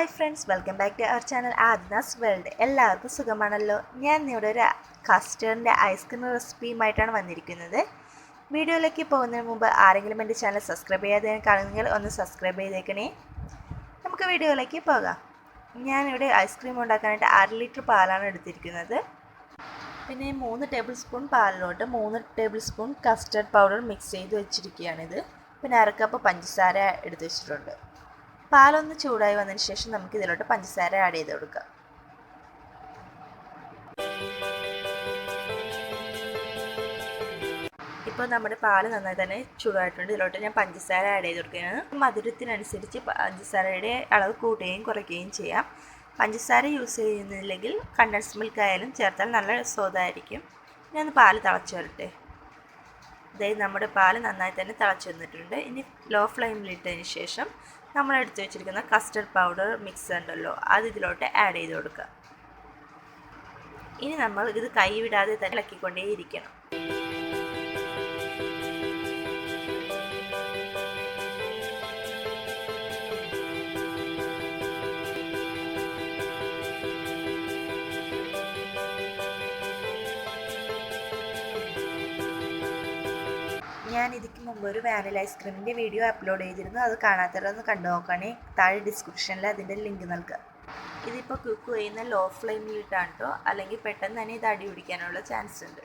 Hi friends welcome back to our channel Adnas world എല്ലാവർക്കും സുഖമാണല്ലോ. ഞാൻ ഇവിടെ ഒരു കസ്റ്റേർഡിന്റെ ഐസ്ക്രീം റെസിപ്പിയുമായിട്ടാണ് വന്നിരിക്കുന്നത്. വീഡിയോയിലേക്ക് പോകുന്നതിന് മുമ്പ് ആരെങ്കിലും എന്റെ ചാനൽ സബ്സ്ക്രൈബ് ചെയ്യാതെ കാണുന്നെങ്കിൽ ഒന്ന് സബ്സ്ക്രൈബ് ചെയ്തേക്കണേ. നമുക്ക് വീഡിയോയിലേക്ക് പോകാം. ഞാനിവിടെ ഐസ്ക്രീം ഉണ്ടാക്കാനായിട്ട് അര ലിറ്റർ പാലാണ് എടുത്തിരിക്കുന്നത്. പിന്നെ മൂന്ന് ടേബിൾ സ്പൂൺ പാലിലോട്ട് മൂന്ന് table spoon custard powder mix ചെയ്ത് വെച്ചിരിക്കുകയാണിത്. പിന്നെ അരക്കപ്പ് പഞ്ചസാര എടുത്ത് വെച്ചിട്ടുണ്ട്. പാലൊന്ന് ചൂടായി വന്നതിന് ശേഷം നമുക്ക് ഇതിലോട്ട് പഞ്ചസാര ആഡ് ചെയ്ത് കൊടുക്കാം. ഇപ്പോൾ നമ്മുടെ പാൽ നന്നായി തന്നെ ചൂടായിട്ടുണ്ട്. ഇതിലോട്ട് ഞാൻ പഞ്ചസാര ആഡ് ചെയ്ത് കൊടുക്കുകയാണ്. മധുരത്തിനനുസരിച്ച് പഞ്ചസാരയുടെ അളവ് കൂട്ടുകയും കുറയ്ക്കുകയും ചെയ്യാം. പഞ്ചസാര യൂസ് ചെയ്യുന്നില്ലെങ്കിൽ കണ്ടൻസ് മിൽക്ക് ആയാലും ചേർത്താൽ നല്ല സ്വാദായിരിക്കും. ഞാൻ പാൽ തിളച്ച് വരട്ടെ. അതായത് നമ്മുടെ പാൽ നന്നായി തന്നെ തിളച്ച് വന്നിട്ടുണ്ട്. ഇനി ലോ ഫ്ലെയിമിലിട്ടതിന് ശേഷം നമ്മൾ എടുത്തു വെച്ചിരിക്കുന്ന കസ്റ്റർഡ് പൗഡർ മിക്സ് ഉണ്ടല്ലോ അത് ഇതിലോട്ട് ആഡ് ചെയ്ത് കൊടുക്കുക. ഇനി നമ്മൾ ഇത് കൈവിടാതെ തന്നെ ഇളക്കിക്കൊണ്ടേയിരിക്കണം. ഞാൻ ഇതിക്ക് മുമ്പ് ഒരു വാനില ഐസ്ക്രീമിന്റെ വീഡിയോ അപ്ലോഡ് ചെയ്തിരുന്നു. അത് കാണാത്തവരൊന്ന് കണ്ടു നോക്കണേ. താഴെ ഡിസ്ക്രിപ്ഷനിൽ അതിന്റെ ലിങ്ക് നൽകുക ഇതിപ്പോൾ കുക്ക് ചെയ്യുന്ന ലോ ഫ്ലെയിമിലിട്ടാണ് കേട്ടോ അല്ലെങ്കിൽ പെട്ടെന്ന് തന്നെ ഇത് അടി പിടിക്കാനുള്ള ചാൻസ് ഉണ്ട്.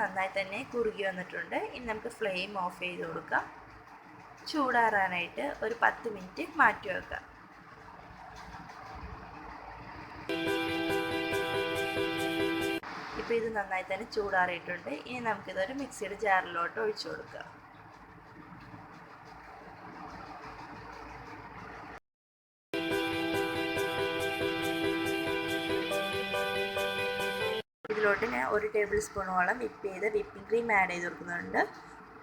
നന്നായി തന്നെ കുറുകി വന്നിട്ടുണ്ട്. ഇനി നമുക്ക് ഫ്ലെയിം ഓഫ് ചെയ്ത് കൊടുക്കാം. ചൂടാറാനായിട്ട് ഒരു പത്ത് മിനിറ്റ് മാറ്റി വെക്കാം. ഇപ്പോൾ ഇത് നന്നായി തന്നെ ചൂടാറിയിട്ടുണ്ട്. ഇനി നമുക്കിതൊരു മിക്സിയുടെ ജാറിലോട്ട് ഒഴിച്ചു കൊടുക്കാം. ഇതിലോട്ട് ഞാൻ ഒരു ടേബിൾ സ്പൂണോളം വിപ്പ് ചെയ്ത് വിപ്പിംഗ് ക്രീം ആഡ് ചെയ്ത് കൊടുക്കുന്നുണ്ട്.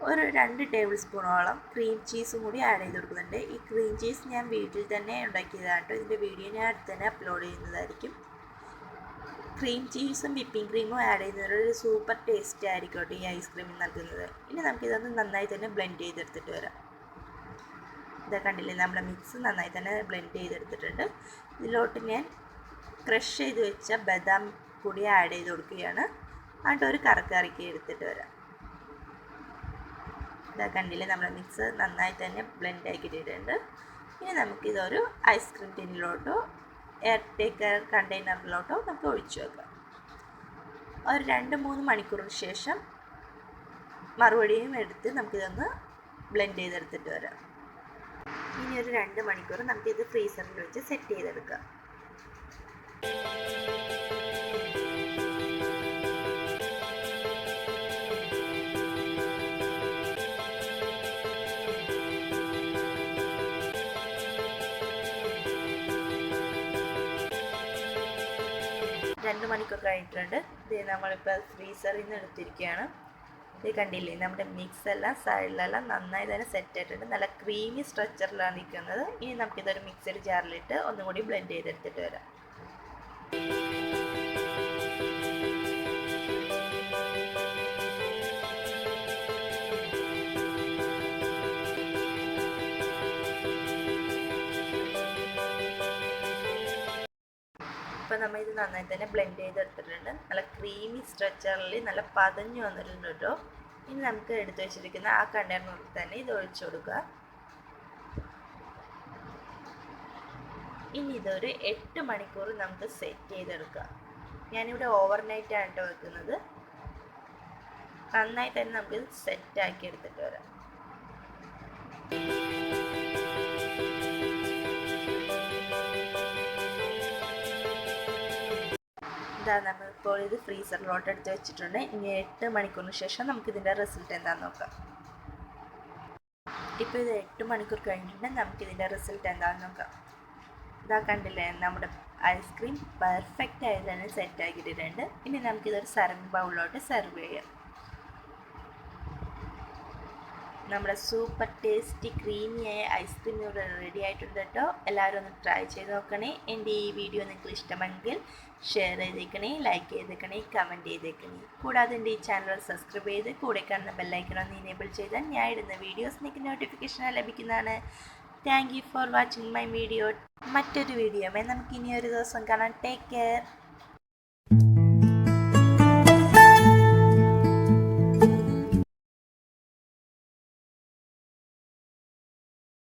ഒരു രണ്ട് ടേബിൾ സ്പൂണോളം ക്രീം ചീസും കൂടി ആഡ് ചെയ്ത് കൊടുക്കുന്നുണ്ട്. ഈ ക്രീം ചീസ് ഞാൻ വീട്ടിൽ തന്നെ ഉണ്ടാക്കിയതാണ് ഇതിന്റെ വീഡിയോ ഞാൻ അടുത്ത് തന്നെ അപ്ലോഡ് ചെയ്യുന്നതായിരിക്കും. ക്രീം ചീസും വിപ്പിംഗ് ക്രീമും ആഡ് ചെയ്യുന്നതിന് ഒരു സൂപ്പർ ടേസ്റ്റ് ആയിരിക്കും കേട്ടോ ഈ ഐസ്ക്രീമിൽ നൽകുന്നത്. ഇനി നമുക്കിതൊന്ന് നന്നായി തന്നെ ബ്ലെൻഡ് ചെയ്തെടുത്തിട്ട് വരാം. ഇതാ കണ്ടില്ലേ നമ്മുടെ മിക്സ് നന്നായി തന്നെ ബ്ലെൻഡ് ചെയ്തെടുത്തിട്ടുണ്ട്. ഇതിലോട്ട് ഞാൻ ക്രഷ് ചെയ്ത് വെച്ച ബദാം കൂടി ആഡ് ചെയ്ത് കൊടുക്കുകയാണ്. എന്നിട്ട് ഒരു കറക്കറക്കി എടുത്തിട്ട് വരാം. ഇതാ കണ്ടില്ലേ നമ്മൾ മിക്സ് നന്നായി തന്നെ ബ്ലെൻഡ് ആക്കിയിട്ടുണ്ട് ഇനി നമുക്കിതൊരു ഐസ്ക്രീം ടിന്നിലോട്ടോ എയർ ടേക്കർ കണ്ടെയ്നറിലോട്ടോ നമുക്ക് ഒഴിച്ചു വെക്കാം. ഒരു രണ്ട് മൂന്ന് മണിക്കൂറിന് ശേഷം മറുപടിയും എടുത്ത് നമുക്കിതൊന്ന് ബ്ലെൻഡ് ചെയ്തെടുത്തിട്ട് വരാം. ഇനി ഒരു രണ്ട് മണിക്കൂർ നമുക്കിത് ഫ്രീസറിൽ വെച്ച് സെറ്റ് ചെയ്തെടുക്കാം. രണ്ട് മണിക്കൂർ കഴിഞ്ഞിട്ടുണ്ട്. ഇത് നമ്മളിപ്പോൾ ഫ്രീസറിൽ നിന്ന് എടുത്തിരിക്കുകയാണ്. ഇത് കണ്ടില്ലേ നമ്മുടെ മിക്സ് എല്ലാം സൈഡിലെല്ലാം നന്നായി തന്നെ സെറ്റ് ആയിട്ടുണ്ട്. നല്ല ക്രീമി സ്ട്രക്ചറിലാണ് നിൽക്കുന്നത്. ഇനി നമുക്കിതൊരു മിക്സഡ് ജാറിലിട്ട് ഒന്നുകൂടി ബ്ലെൻഡ് ചെയ്തെടുത്തിട്ട് വരാം. ഇപ്പോൾ നമ്മൾ ഇത് നന്നായി തന്നെ ബ്ലെൻഡ് ചെയ്തെടുത്തിട്ടുണ്ട്. നല്ല ക്രീമി സ്ട്രക്ചറിൽ നല്ല പതഞ്ഞു വന്നിട്ടുണ്ട് കേട്ടോ. ഇനി നമുക്ക് എടുത്തു വെച്ചിരിക്കുന്ന ആ കണ്ടെയ്നറിൽ തന്നെ ഇത് ഒഴിച്ചു കൊടുക്കുക. ഇനി ഇതൊരു എട്ട് മണിക്കൂർ നമുക്ക് സെറ്റ് ചെയ്തെടുക്കുക ഞാനിവിടെ ഓവർനൈറ്റ് ആണ് കേട്ടോ വെക്കുന്നത്. നന്നായി തന്നെ നമുക്ക് സെറ്റ് ആക്കി എടുത്തിട്ട് വരാം. ഇതാ നമ്മളിപ്പോൾ ഇത് ഫ്രീസറിലോട്ട് എടുത്ത് വെച്ചിട്ടുണ്ട്. ഇനി എട്ട് മണിക്കൂറിന് ശേഷം നമുക്ക് ഇതിന്റെ റിസൾട്ട് എന്താണെന്ന് നോക്കാം. ഇപ്പോൾ ഇത് എട്ട് മണിക്കൂർ കഴിഞ്ഞിട്ടുണ്ട്. നമുക്ക് ഇതിന്റെ റിസൾട്ട് എന്താണെന്ന് നോക്കാം. ഇതാ കണ്ടില്ലേ നമ്മുടെ ഐസ്ക്രീം പെർഫെക്റ്റ് ആയി തന്നെ സെറ്റ് ആക്കിയിട്ടുണ്ട് ഇനി നമുക്കിതൊരു സെർവിങ് ബൗളിലോട്ട് സെർവ് ചെയ്യാം. നമ്മുടെ സൂപ്പർ ടേസ്റ്റി ക്രീമിയായ ഐസ്ക്രീം ഇവിടെ റെഡി ആയിട്ടുണ്ട് കേട്ടോ എല്ലാവരും ഒന്ന് ട്രൈ ചെയ്ത് നോക്കണേ. എന്റെ ഈ വീഡിയോ നിങ്ങൾക്ക് ഇഷ്ടമെങ്കിൽ ഷെയർ ചെയ്തേക്കണേ ലൈക്ക് ചെയ്തേക്കണേ കമന്റ് ചെയ്തേക്കണേ. കൂടാതെ എന്റെ ഈ ചാനൽ സബ്സ്ക്രൈബ് ചെയ്ത് കൂടെ കാണുന്ന ബെല്ലൈക്കൺ ഒന്ന് ഇനേബിൾ ചെയ്താൽ ഞാൻ ഇടുന്ന വീഡിയോസ് നിങ്ങൾക്ക് നോട്ടിഫിക്കേഷൻ ലഭിക്കുന്നതാണ്. Thank you for watching my video മറ്റൊരു വീഡിയോ നമുക്ക് ഇനി ഒരു ദിവസം കാണാം. Take care